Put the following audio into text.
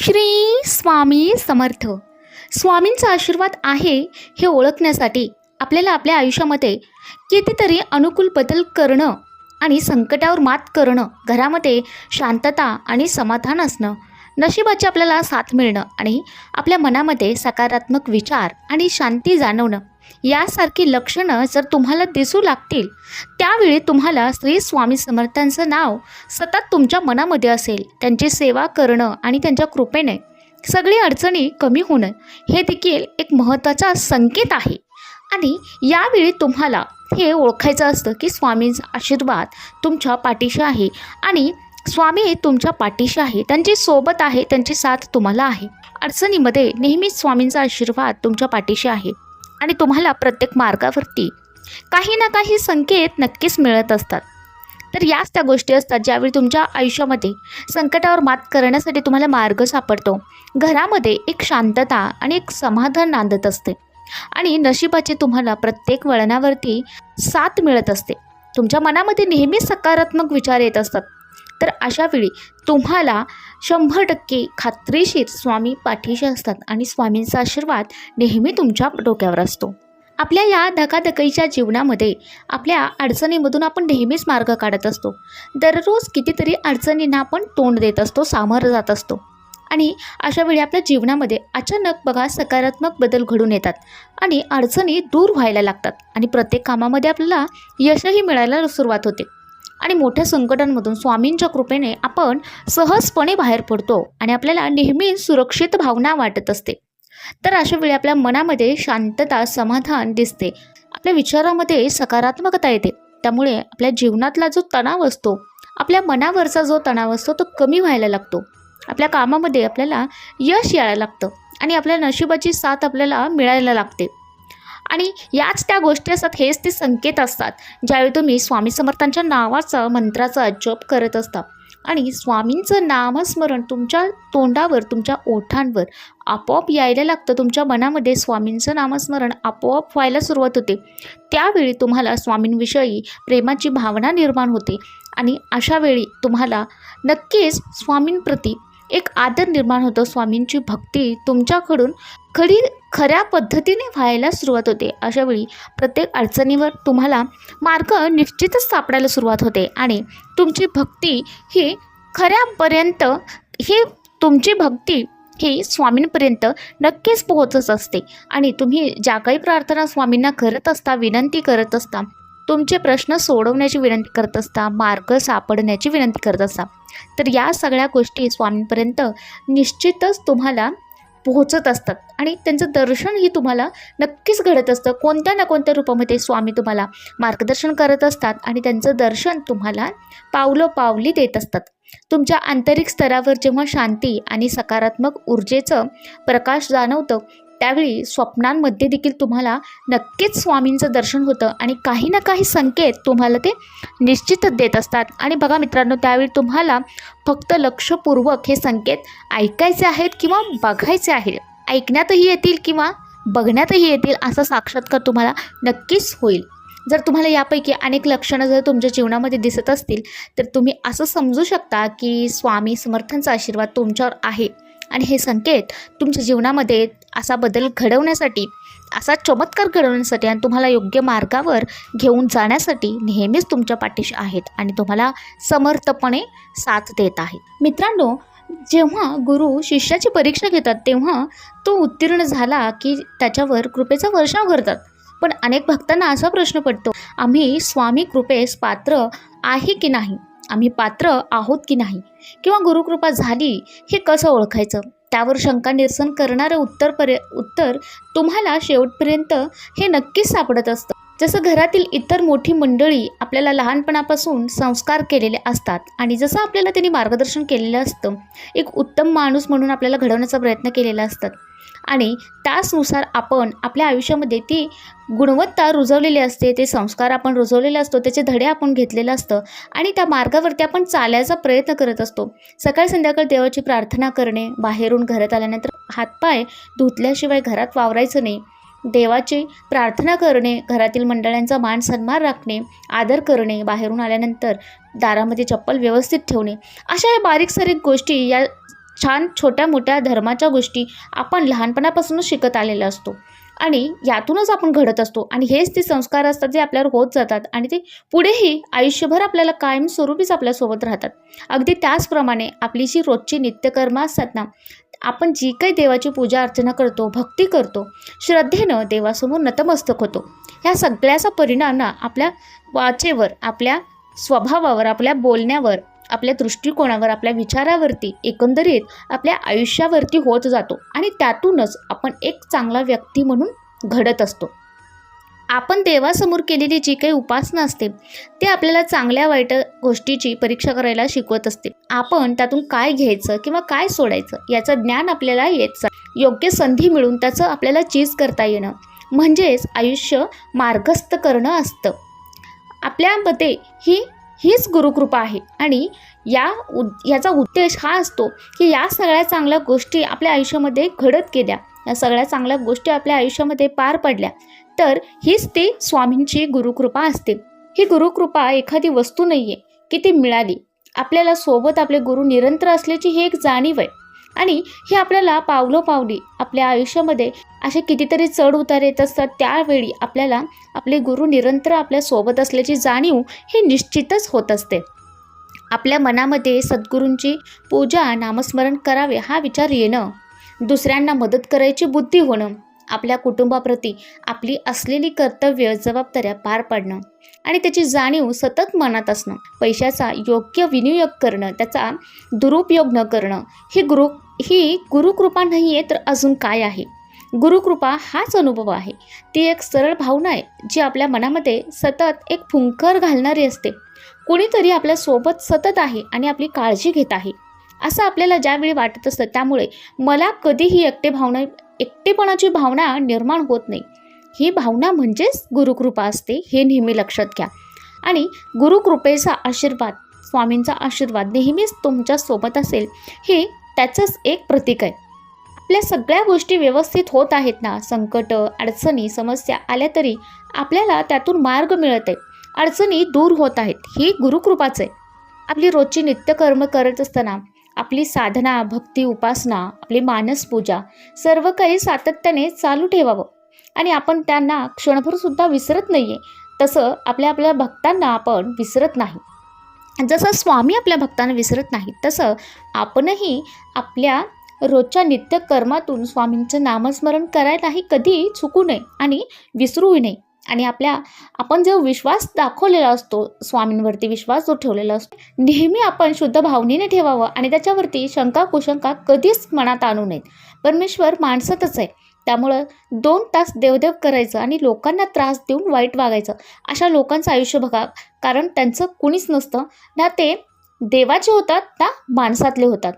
श्री स्वामी समर्थ. स्वामींचा आशीर्वाद आहे हे ओळखण्यासाठी आपल्याला आपल्या आयुष्यामध्ये कितीतरी अनुकूल बदल करणं आणि संकटावर मात करणं घरामध्ये शांतता आणि समाधान असणं नशिबाची आपल्याला साथ मिळणं आणि आपल्या मनामध्ये सकारात्मक विचार आणि शांती जाणवणं यासारखी लक्षणं जर तुम्हाला दिसू लागतील त्यावेळी तुम्हाला श्री स्वामी समर्थांचं नाव सतत तुमच्या मनामध्ये असेल. त्यांची सेवा करणं आणि त्यांच्या कृपेने सगळी अडचणी कमी होणं हे देखील एक महत्त्वाचा संकेत आहे. आणि यावेळी तुम्हाला हे ओळखायचं असतं की स्वामींचा आशीर्वाद तुमच्या पाठीशी आहे आणि स्वामी तुमच्या पाठीशी आहे. त्यांची सोबत आहे त्यांची साथ तुम्हाला आहे. अडचणीमध्ये नेहमीच स्वामींचा आशीर्वाद तुमच्या पाठीशी आहे. आणि तुम्हाला प्रत्येक मार्गावरती काही ना काही संकेत नक्कीच मिळत असतात. तर याच त्या गोष्टी असतात ज्यावेळी तुमच्या आयुष्यामध्ये संकटावर मात करण्यासाठी तुम्हाला मार्ग सापडतो. घरामध्ये एक शांतता आणि एक समाधान नांदत असते. आणि नशिबाचे तुम्हाला प्रत्येक वळणावरती साथ मिळत असते. तुमच्या मनामध्ये नेहमी सकारात्मक विचार येत असतात. तर अशावेळी तुम्हाला शंभर टक्के खात्रीशीर स्वामी पाठीशी असतात आणि स्वामींचा आशीर्वाद नेहमी तुमच्या डोक्यावर असतो. आपल्या या धकाधकीच्या जीवनामध्ये आपल्या अडचणीमधून आपण नेहमीच मार्ग काढत असतो. दररोज कितीतरी अडचणींना आपण तोंड देत असतो सामोरं जात असतो. आणि अशावेळी आपल्या जीवनामध्ये अचानक बघा सकारात्मक बदल घडून येतात आणि अडचणी दूर व्हायला लागतात आणि प्रत्येक कामामध्ये आपल्याला यशही मिळायला सुरुवात होते. आणि मोठ्या संकटांमधून स्वामींच्या कृपेने आपण सहजपणे बाहेर पडतो आणि आपल्याला नेहमी सुरक्षित भावना वाटत असते. तर अशा वेळी आपल्या मनामध्ये शांतता समाधान दिसते. आपल्या विचारामध्ये सकारात्मकता येते. त्यामुळे आपल्या जीवनातला जो तणाव असतो आपल्या मनावरचा जो तणाव असतो तो कमी व्हायला लागतो. आपल्या कामामध्ये आपल्याला यश यायला लागतं आणि आपल्या नशिबाची साथ आपल्याला मिळायला लागते. आणि याच त्या गोष्टी असतात हेच ते संकेत असतात ज्यावेळी तुम्ही स्वामी समर्थांच्या नावाचा मंत्राचा जप करत असता. आणि स्वामींचं नामस्मरण तुमच्या तोंडावर तुमच्या ओठांवर आपोआप यायला लागतं. तुमच्या मनामध्ये स्वामींचं नामस्मरण आपोआप व्हायला सुरुवात होते. त्यावेळी तुम्हाला स्वामींविषयी प्रेमाची भावना निर्माण होते आणि अशा वेळी तुम्हाला नक्कीच स्वामींप्रती एक आदर निर्माण होतो. स्वामींची भक्ती तुमच्याकडून खरी खऱ्या पद्धतीने व्हायला सुरुवात होते. अशावेळी प्रत्येक अडचणीवर तुम्हाला मार्ग निश्चितच सापडायला सुरुवात होते आणि तुमची भक्ती ही खऱ्यापर्यंत ही तुमची भक्ती ही स्वामींपर्यंत नक्कीच पोहोचत असते. आणि तुम्ही ज्या काही प्रार्थना स्वामींना करत असता विनंती करत असता तुमचे प्रश्न सोडवण्याची विनंती करत असता मार्ग सापडण्याची विनंती करत असता तर या सगळ्या गोष्टी स्वामींपर्यंत निश्चितच तुम्हाला पोहोचत असतात. आणि त्यांचं दर्शनही तुम्हाला नक्कीच घडत असतं. कोणत्या ना कोणत्या रूपामध्ये स्वामी तुम्हाला मार्गदर्शन करत असतात आणि त्यांचं दर्शन तुम्हाला पावलं पावली देत असतात. तुमच्या आंतरिक स्तरावर जेव्हा शांती आणि सकारात्मक ऊर्जेचं प्रकाश जाणवतं त्यावेळी स्वप्नांमध्ये देखील तुम्हाला नक्कीच स्वामींचं दर्शन होतं आणि काही ना काही संकेत तुम्हाला ते निश्चितच देत असतात. आणि बघा मित्रांनो त्यावेळी तुम्हाला फक्त लक्षपूर्वक हे संकेत ऐकायचे आहेत किंवा बघायचे आहेत. ऐकण्यातही येतील किंवा बघण्यातही येतील असा साक्षात्कार तुम्हाला नक्कीच होईल. जर तुम्हाला यापैकी अनेक लक्षणं जर तुमच्या जीवनामध्ये दिसत असतील तर तुम्ही असं समजू शकता की स्वामी समर्थांचा आशीर्वाद तुमच्यावर आहे. आणि हे संकेत तुमच्या जीवनामध्ये असा बदल घडवण्यासाठी असा चमत्कार घडवण्यासाठी आणि तुम्हाला योग्य मार्गावर घेऊन जाण्यासाठी नेहमीच तुमच्या पाठीशी आहेत आणि तुम्हाला समर्थपणे साथ देत आहेत. मित्रांनो जेव्हा गुरु शिष्याची परीक्षा घेतात तेव्हा तो उत्तीर्ण झाला की त्याच्यावर कृपेचा वर्षाव करतात. पण अनेक भक्तांना असा प्रश्न पडतो आम्ही स्वामी कृपेस पात्र आहे की नाही? आम्ही पात्र आहोत की नाही? किंवा गुरुकृपा झाली हे कसं ओळखायचं? त्यावर शंका निरसन करणारं उत्तर पर्य उत्तर तुम्हाला शेवटपर्यंत हे नक्कीच सापडत असतं. जसं घरातील इतर मोठी मंडळी आपल्याला लहानपणापासून संस्कार केलेले असतात आणि जसं आपल्याला त्यांनी मार्गदर्शन केलेलं असतं एक उत्तम माणूस म्हणून आपल्याला घडवण्याचा प्रयत्न केलेला असतात. आणि तासनुसार आपण आपल्या आयुष्यामध्ये ती गुणवत्ता रुजवलेली असते ते संस्कार आपण रुजवलेले असतो त्याचे धडे आपण घेतलेलं असतं आणि त्या मार्गावरती आपण चालायचा प्रयत्न करत असतो. सकाळ संध्याकाळ देवाची प्रार्थना करणे बाहेरून घरात आल्यानंतर हातपाय धुतल्याशिवाय घरात वावरायचं नाही. देवाची प्रार्थना करणे घरातील मंडळांचा मान सन्मान राखणे आदर करणे बाहेरून आल्यानंतर दारामध्ये चप्पल व्यवस्थित ठेवणे अशा या बारीक सारीक गोष्टी या छान छोट्या मोठ्या धर्माच्या गोष्टी आपण लहानपणापासूनच शिकत आलेला असतो. आणि यातूनच आपण घडत असतो. आणि हेच ते संस्कार असतात जे आपल्यावर होत जातात. आणि ते पुढेही आयुष्यभर आपल्याला कायमस्वरूपीच आपल्यासोबत राहतात. अगदी त्याचप्रमाणे आपली जी रोजची नित्यकर्म असतात ना आपण जी काही देवाची पूजा अर्चना करतो भक्ती करतो श्रद्धेनं देवासमोर नतमस्तक होतो. ह्या सगळ्याचा परिणाम ना आपल्या वाचेवर आपल्या स्वभावावर आपल्या बोलण्यावर आपल्या दृष्टिकोनावर आपल्या विचारावरती एकंदरीत आपल्या आयुष्यावरती होत जातो आणि त्यातूनच आपण एक चांगला व्यक्ती म्हणून घडत असतो. आपण देवासमोर केलेली जी काही उपासना असते ते आपल्याला चांगल्या वाईट गोष्टीची परीक्षा करायला शिकवत असते. आपण त्यातून काय घ्यायचं किंवा काय सोडायचं याचं ज्ञान आपल्याला येत योग्य संधी मिळून त्याचं आपल्याला चीज करता येणं. म्हणजेच आयुष्य मार्गस्थ करणं असतं. आपल्यामध्ये ही हीच गुरुकृपा आहे. आणि या उ याचा उद्देश हा असतो की या सगळ्या चांगल्या गोष्टी आपल्या आयुष्यामध्ये घडत गेल्या. या सगळ्या चांगल्या गोष्टी आपल्या आयुष्यामध्ये पार पडल्या. तर हीच ती स्वामींची गुरुकृपा असते. ही गुरुकृपा एखादी वस्तू नाही आहे की ती मिळाली. आपल्याला सोबत आपले गुरु निरंतर असल्याची ही एक जाणीव आहे. आणि ही आपल्याला पावलोपावली आपल्या आयुष्यामध्ये असे कितीतरी चढ उतार येत असतात. त्यावेळी आपल्याला आपले गुरु निरंतर आपल्यासोबत असल्याची जाणीव ही निश्चितच होत असते. आपल्या मनामध्ये सद्गुरूंची पूजा नामस्मरण करावे हा विचार येणं दुसऱ्यांना मदत करायची बुद्धी होणं आपल्या कुटुंबाप्रती आपली असलेली कर्तव्य जबाबदाऱ्या पार पाडणं आणि त्याची जाणीव सतत मनात असणं पैशाचा योग्य विनियोग करणं त्याचा दुरुपयोग न करणं ही गुरु ही गुरुकृपा नाही आहे तर अजून काय आहे? गुरुकृपा हाच अनुभव आहे. ती एक सरळ भावना आहे जी आपल्या मनामध्ये सतत एक फुंकर घालणारी असते. कुणीतरी आपल्यासोबत सतत आहे आणि आपली काळजी घेत आहे. असं आपल्याला ज्यावेळी वाटत असतं त्यामुळे मला कधीही एकटे भावना एकटेपणाची भावना निर्माण होत नाही. ही भावना म्हणजेच गुरुकृपा असते हे नेहमी लक्षात घ्या. आणि गुरुकृपेचा आशीर्वाद स्वामींचा आशीर्वाद नेहमीच तुमच्यासोबत असेल हे त्याचंच एक प्रतीक आहे. आपल्या सगळ्या गोष्टी व्यवस्थित होत आहेत ना संकट अडचणी समस्या आल्या तरी आपल्याला त्यातून मार्ग मिळत आहे अडचणी दूर होत आहेत ही गुरुकृपाच आहे. आपली रोजची नित्यकर्म करत असताना आपली साधना भक्ती उपासना आपली मानसपूजा सर्व काही सातत्याने चालू ठेवावं. आणि आपण त्यांना क्षणभरसुद्धा विसरत नाही आहे तसं आपल्या आपल्या भक्तांना आपण विसरत नाही. जसं स्वामी आपल्या भक्तांना विसरत नाही तसं आपणही आपल्या रोजच्या नित्यकर्मातून स्वामींचं नामस्मरण करायलाही कधी चुकू नये आणि विसरूही नये. आणि आपल्या आपण जो विश्वास दाखवलेला असतो स्वामींवरती विश्वास जो ठेवलेला असतो नेहमी आपण शुद्ध भावनेने ठेवावं आणि त्याच्यावरती शंका कुशंका कधीच मनात आणू नयेत. परमेश्वर माणसातच आहे. त्यामुळं दोन तास देवदेव करायचं आणि लोकांना त्रास देऊन वाईट वागायचं अशा लोकांचं आयुष्य बघा. कारण त्यांचं कुणीच नसतं. ना ते देवाचे होतात ना माणसातले होतात.